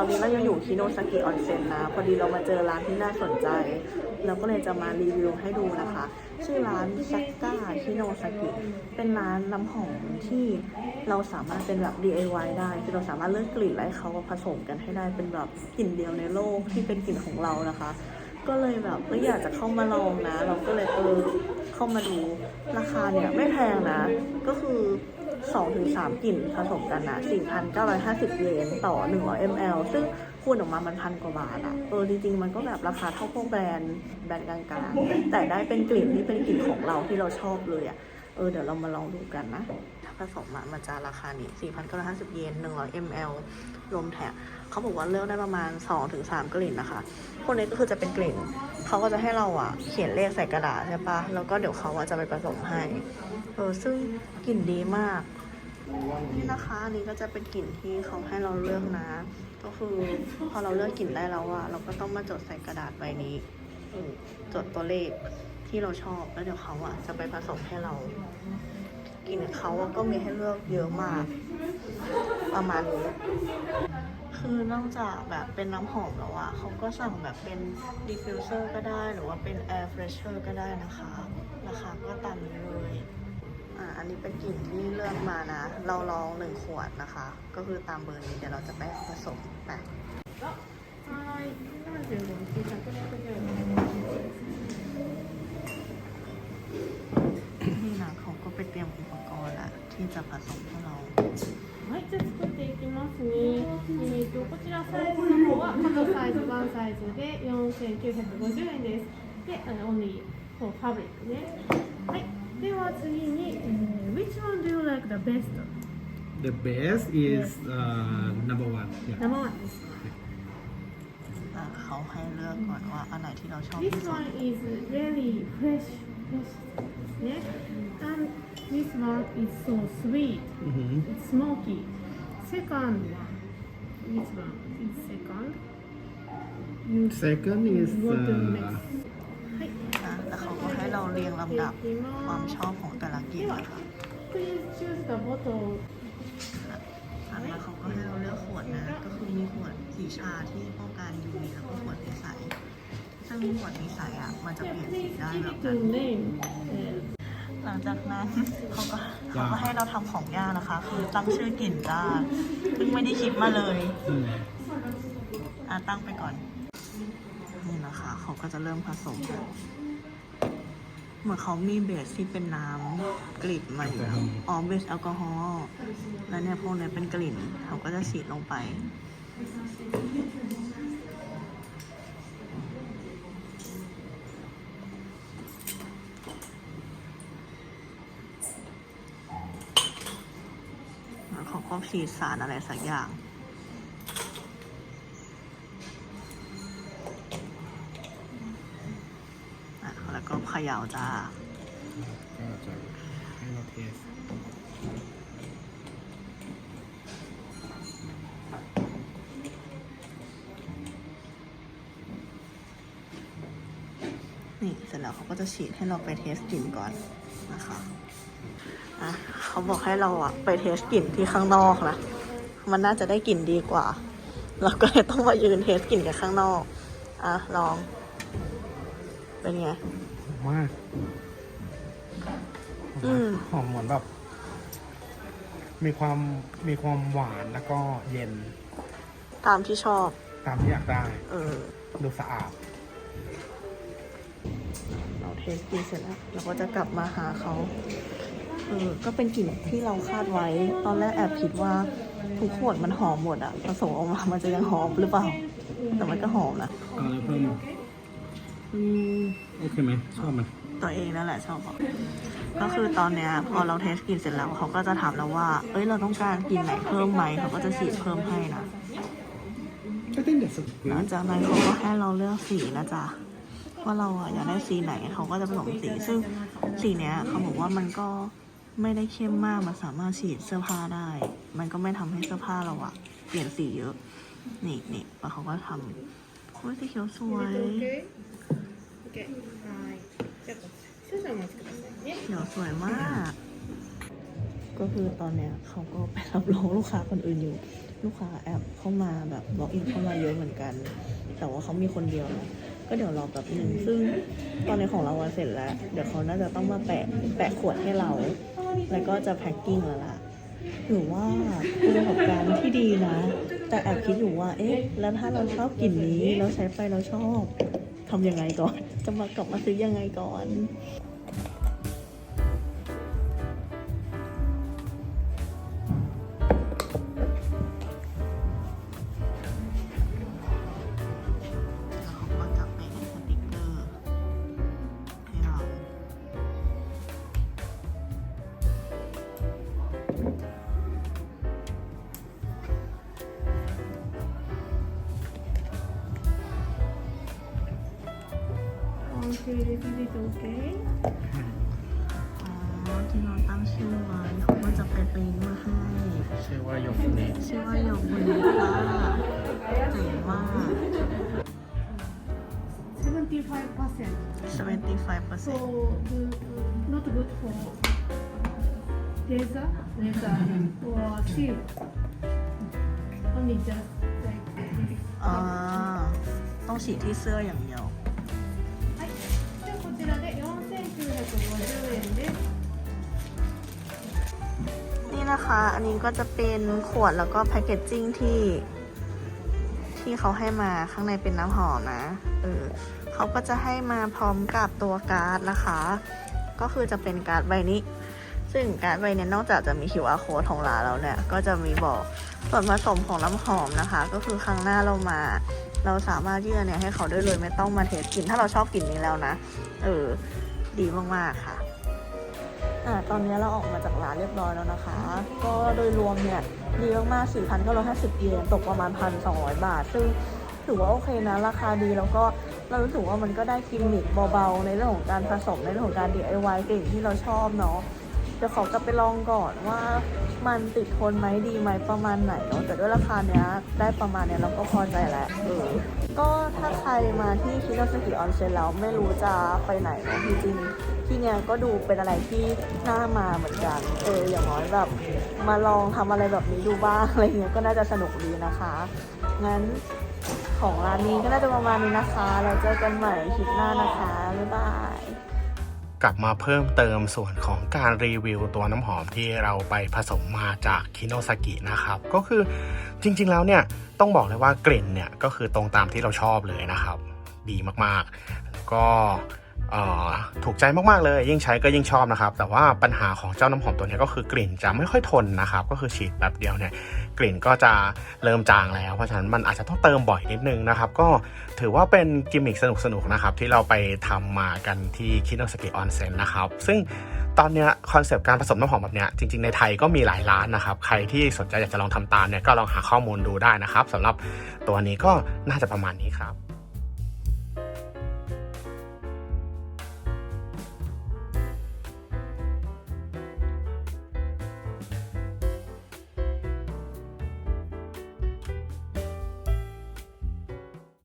อนนี้เรายังอยู่คิโนซากิออนเซ็นนะ พอดีเรามาเจอร้านที่น่าสนใจ เราก็เลยจะมารีวิวให้ดูนะคะ ชื่อร้านซักก้าคิโนซากิ เป็นร้านน้ำหอมที่เราสามารถเป็นแบบ DIY ได้คือเราสามารถเลือกกลิ่นและให้เขาผสมกันให้ได้เป็นแบบกลิ่นเดียวในโลกที่เป็นกลิ่นของเรานะคะ ก็เลยแบบเอออยากจะเข้ามาลองนะ เราก็เลยเออเข้ามาดูราคาเนี่ยไม่แพงนะ ก็คือ 2-3 กลิ่นผสมกันนะ4,950 เยนต่อ 100 ml ซึ่งคูณออกมามันพันกว่าบาทอะเออจริงๆ มันก็แบบราคาเท่าพวกแบรนด์แบรนด์กลางๆ แต่ได้เป็นกลิ่นที่เป็นกลิ่นของเราที่เราชอบเลยอะเออเดี๋ยวเรามาลองดูกันนะ ถ้าผสมอะมันจะราคานี้4,950 เยน 100 ml รวมแถมเขาบอกว่าเลือกได้ประมาณ 2-3 กลิ่นนะคะ พวกนี้ก็คือจะเป็นกลิ่น เขาก็จะให้เราอะเขียนเลขใส่กระดาษใช่ปะแล้วก็เดี๋ยวเขาอะจะไปผสมให้ เออซึ่งกลิ่นดีมาก นี่นะคะอันนี้ก็จะเป็นกลิ่นที่เขาให้เราเลือกนะ ก็คือพอเราเลือกกลิ่นได้แล้วอะเราก็ต้องมาจดใส่กระดาษใบนี้จดตัวเลขที่เราชอบแล้วเดี๋ยวเขาอะจะไปผสมให้เรากลิ่นเขาอะก็มีให้เลือกเยอะมาก ประมาณนี้คือนอกจากแบบเป็นน้ำหอมแล้วอะเขาก็สั่งแบบเป็นดิฟฟิวเซอร์ก็ได้หรือว่าเป็นแอร์เฟรชเชอร์ก็ได้นะคะ ราคาก็ตามนี้เลย อันนี้เป็นกลิ่นที่เลือกมานะ เราลองหนึ่งขวดนะคะ ก็คือตามเบอร์นี้เดี๋ยวเราจะไปผสมไปนี่นะเขาก็ไปเตรียมอุปกรณ์ละที่จะผสมให้เราはいじゃあ作っていきますねえっ、ー、とこちらサイズの方は各サイズワンサイズで4950円ですであのオンリーファブリックねはい Which one do you like the best? The best is uh, number one. Number one is this one is really fresh, fresh, yeah, and this one is so sweet. Mhm. It's smoky. Second one. Which one? is second. Second is want to. Uh, ำดับความชอบของแต่ละกลิ่นนะคะ Please choose the bottle. อะแล้วเขาก็ให้เราเลือกขวดนะ ก็คือมีขวดสีชาที่ป้องกัน UV แล้วก็ขวดใสๆซึ่งขวดใสๆอะมันจะ Yeah, เปลี่ยนสี please ได้ give แบบ it นั้น to name. Uh, หลังจากนั้นเขาก็เขาก็ให้เราทำของยากนะคะ คือตั้งชื่อกลิ่นจ้าซึ่งไม่ได้คิดมาเลยอืมอะตั้งไปก่อน นี่นะคะ เขาก็จะเริ่มผสมกัน เหมือนเขามีเบสที่เป็นน้ำกลิ่นมาอยู่แล้วอ๋อเบสแอลกอฮอล์แล้วเนี่ยพวกเนี้ยเป็นกลิ่น เขาก็จะฉีดลงไปแล้วเขาก็ฉีดสารอะไรสักอย่าง อะแล้วก็เข ย่าจ้าก็จะให้เราเทสนี่เสร็จแล้วเขาก็จะฉีดให้เราไปเทสกลิ่นก่อนนะคะอะเขาบอกให้เราอะไปเทสกลิ่นที่ข้างนอกนะ มันน่าจะได้กลิ่นดีกว่า เราก็เลยต้องมายืนเทสกลิ่นกันข้างนอก อะลอง เป็นไง หอมมากอืมหอมเหมือนแบบ มีความมีความหวานแล้วก็เย็น ตามที่ชอบ ตามที่อยากได้ เออ ดูสะอาด เราเทสกลิ่นเสร็จแล้วเราก็จะกลับมาหาเขาเออก็เป็นกลิ่นที่เราคาดไว้ ตอนแรกแอบคิดว่าทุกขวดมันหอมหมดอะผสมออกมามันจะยังหอมหรือเปล่า แต่มันก็หอมนะเอาอะไรเพิ่ม อืมโอเคไหมชอบไหมตัวเองนั่นแหละชอบบอกก็คือตอนเนี้ยพอเราเทสกลิ่นเสร็จแล้วเขาก็จะถามเราว่า เอ้ยเราต้องการกลิ่นไหนเพิ่มไหมเขาก็จะฉีดเพิ่มให้นะ I think that's a หลัง good จากนั้นเขาก็ให้เราเลือกสีนะจ๊ะว่าเราอะอยากได้สีไหนเขาก็จะผสมสีซึ่งสีเนี้ยเขาบอกว่ามันก็ไม่ได้เข้มมากมันสามารถฉีดเสื้อผ้าได้ มันก็ไม่ทำให้เสื้อผ้าเราอะเปลี่ยนสีเยอะ นี่นี่แล้วเขาก็ทำโอ้ยสีเขียวสวย Okay. Okay. はい。じゃあ少々お待ちくださいね。 เขียวสวยมาก ก็คือตอนเนี้ยเขาก็ไปรับรองลูกค้าคนอื่นอยู่ ลูกค้าแอบเข้ามาแบบบล็อกอินเข้ามาเยอะเหมือนกัน แต่ว่าเขามีคนเดียวเนอะก็เดี๋ยวรอแบบหนึ่งซึ่งตอนนี้ของเราอะเสร็จแล้ว เดี๋ยวเขาน่าจะต้องมาแปะแปะขวดให้เรา แล้วก็จะแพ็คกิ้งแล้วล่ะถือว่าเป็นประสบการณ์ที่ดีนะ แต่แอบคิดอยู่ว่า เอ๊ะ แล้วถ้าเราชอบกลิ่นนี้แล้วใช้ไปเราชอบ ทำยังไงก่อน จะมากลับมาซื้อยังไงก่อน Okay, this is it okay? อ๋อที่เราตั้งชื่อไว้เขาก็จะไปปริ้นมาให้ ชื่อว่าโยฟุเนะชื่อว่าโยบุนิค่ะเจ๋งมาก 75%. 75% So, the, not good for laser laser or silk. Only just like this. อ่าต้องฉีดที่เสื้ออย่างเดียว นี่นะคะ อันนี้ก็จะเป็นขวดแล้วก็แพคเกจจิ้งที่ ที่เขาให้มาข้างในเป็นน้ำหอมนะ เออเขาก็จะให้มาพร้อมกับตัวการ์ดนะคะ ก็คือจะเป็นการ์ดใบนี้ ซึ่งการ์ดใบนี้นอกจากจะมี QR code ของร้านแล้วเนี่ย ก็จะมีบอกส่วนผสมของน้ำหอมนะคะ ก็คือครั้งหน้าเรามาเราสามารถยื่อนเนี่ยให้เขาได้เลยไม่ต้องมาเทสกลิ่นถ้าเราชอบกลิ่นนี้แล้วนะ เออ ดีมากๆค่ะอ่าตอนนี้เราออกมาจากร้านเรียบร้อยแล้วนะคะ ก็โดยรวมเนี่ยดีมากๆ4,950เยนตกประมาณ 1,200 บาท ซึ่งถือว่าโอเคนะ ราคาดีแล้วก็เรารู้สึกว่ามันก็ได้กิมมิคเบาๆ ในเรื่องของการผสมในเรื่องของการ DIY กลิ่งที่เราชอบเนาะ เดี๋ยวขอกลับไปลองก่อนว่ามันติดทนไหมดีไหมประมาณไหนเนาะแต่ด้วยราคาเนี้ยได้ประมาณเนี้ยเราก็พอใจแล้วเออก็ถ้าใครมาที่คิโนสกิออนเซ็นแล้วไม่รู้จะไปไหนนาะจริงที่เนี้ยก็ดูเป็นอะไรที่น่ามาเหมือนกัน เอออย่างน้อยแบบมาลองทำอะไรแบบนี้ดูบ้างอะไรเงี้ยก็น่าจะสนุกดีนะคะ งั้นของร้านนี้ก็น่าจะประมาณนี้นะคะ เราเจอกันใหม่คลิปหน้านะคะ บ๊ายบาย กลับมาเพิ่มเติมส่วนของการรีวิวตัวน้ำหอมที่เราไปผสมมาจากคิโนซากินะครับ ก็คือจริงๆแล้วเนี่ยต้องบอกเลยว่ากลิ่นเนี่ยก็คือตรงตามที่เราชอบเลยนะครับ ดีมากๆ แล้วก็ ถูกใจมากๆเลย ยิ่งใช้ก็ยิ่งชอบนะครับ แต่ว่าปัญหาของเจ้าน้ำหอมตัวนี้ก็คือกลิ่นจะไม่ค่อยทนนะครับ ก็คือฉีดแบบเดียวเนี่ยกลิ่นก็จะเริ่มจางแล้ว เพราะฉะนั้นมันอาจจะต้องเติมบ่อยนิดนึงนะครับ ก็ถือว่าเป็นกิมมิคสนุกๆนะครับที่เราไปทำมากันที่คิโนสกิออนเซ็นนะครับ ซึ่งตอนเนี้ยคอนเซปต์การผสมน้ำหอมแบบเนี้ยจริงๆในไทยก็มีหลายร้านนะครับ ใครที่สนใจอยากจะลองทำตามเนี่ยก็ลองหาข้อมูลดูได้นะครับสำหรับตัวนี้ก็น่าจะประมาณนี้ครับ